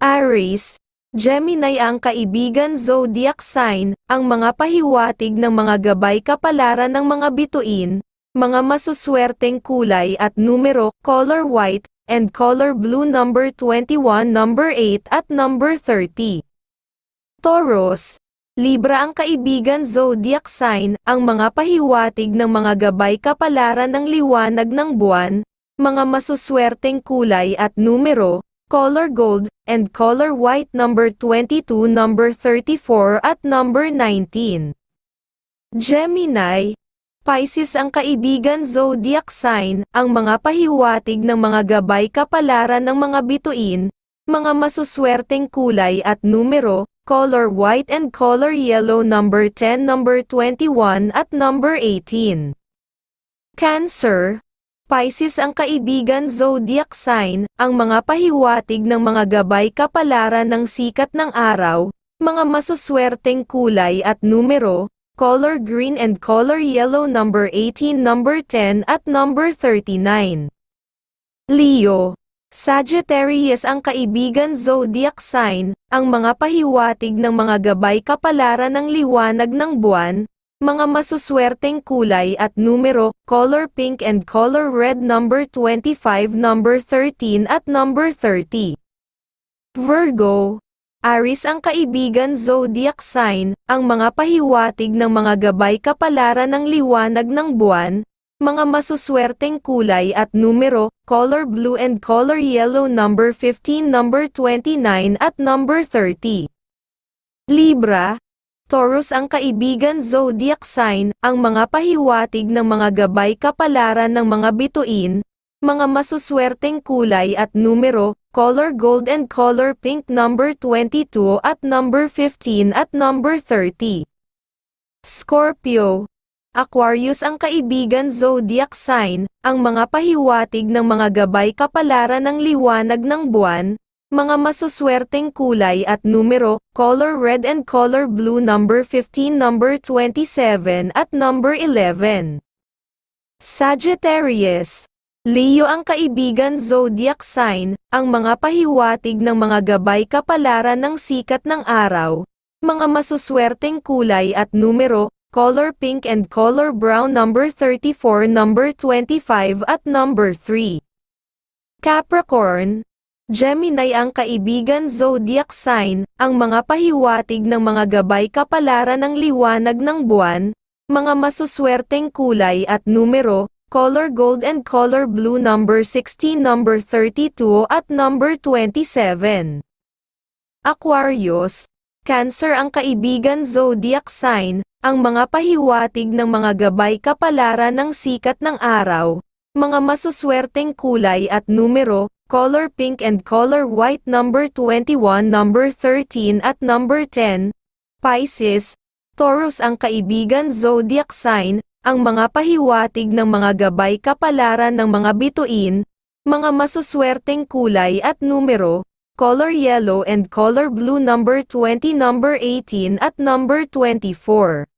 Aries, Gemini ang kaibigan zodiac sign, ang mga pahiwatig ng mga gabay kapalaran ng mga bituin, mga masuswerteng kulay at numero, color white, and color blue number 21, number 8 at number 30. Taurus, Libra ang kaibigan zodiac sign, ang mga pahiwatig ng mga gabay kapalaran ng liwanag ng buwan, mga masuswerteng kulay at numero, color gold, and color white number 22, number 34 at number 19. Gemini, Pisces ang kaibigan zodiac sign, ang mga pahiwatig ng mga gabay kapalaran ng mga bituin, mga masuswerteng kulay at numero, color white and color yellow number 10, number 21 at number 18. Cancer, Pisces ang kaibigan zodiac sign, ang mga pahiwatig ng mga gabay kapalaran ng sikat ng araw, mga masuswerteng kulay at numero, color green and color yellow number 18, number 10 at number 39. Leo, Sagittarius ang kaibigan zodiac sign, ang mga pahiwatig ng mga gabay kapalaran ng liwanag ng buwan, mga masuswerteng kulay at numero, color pink and color red number 25, number 13 at number 30. Virgo, Aries ang kaibigan zodiac sign, ang mga pahiwatig ng mga gabay kapalaran ng liwanag ng buwan, mga masuswerteng kulay at numero, color blue and color yellow number 15, number 29 at number 30. Libra, Taurus ang kaibigan zodiac sign, ang mga pahiwatig ng mga gabay kapalaran ng mga bituin, mga masuswerteng kulay at numero, color gold and color pink number 22 at number 15 at number 30. Scorpio, Aquarius ang kaibigan zodiac sign, ang mga pahiwatig ng mga gabay kapalaran ng liwanag ng buwan, mga masuswerteng kulay at numero, color red and color blue number 15, number 27 at number 11. Sagittarius, Leo ang kaibigan zodiac sign, ang mga pahiwatig ng mga gabay kapalaran ng sikat ng araw, mga masuswerteng kulay at numero, color pink and color brown number 34, number 25 at number 3. Capricorn, Gemini ang kaibigan zodiac sign, ang mga pahiwatig ng mga gabay kapalaran ng liwanag ng buwan, mga masuswerteng kulay at numero, color gold and color blue number 16, number 32 at number 27. Aquarius, Cancer ang kaibigan zodiac sign, ang mga pahiwatig ng mga gabay kapalaran ng sikat ng araw, mga masuswerteng kulay at numero, color pink and color white number 21, number 13 at number 10. Pisces, Taurus ang kaibigan zodiac sign, ang mga pahiwatig ng mga gabay kapalaran ng mga bituin, mga masuswerteng kulay at numero, color yellow and color blue number 20 number 18 at number 24.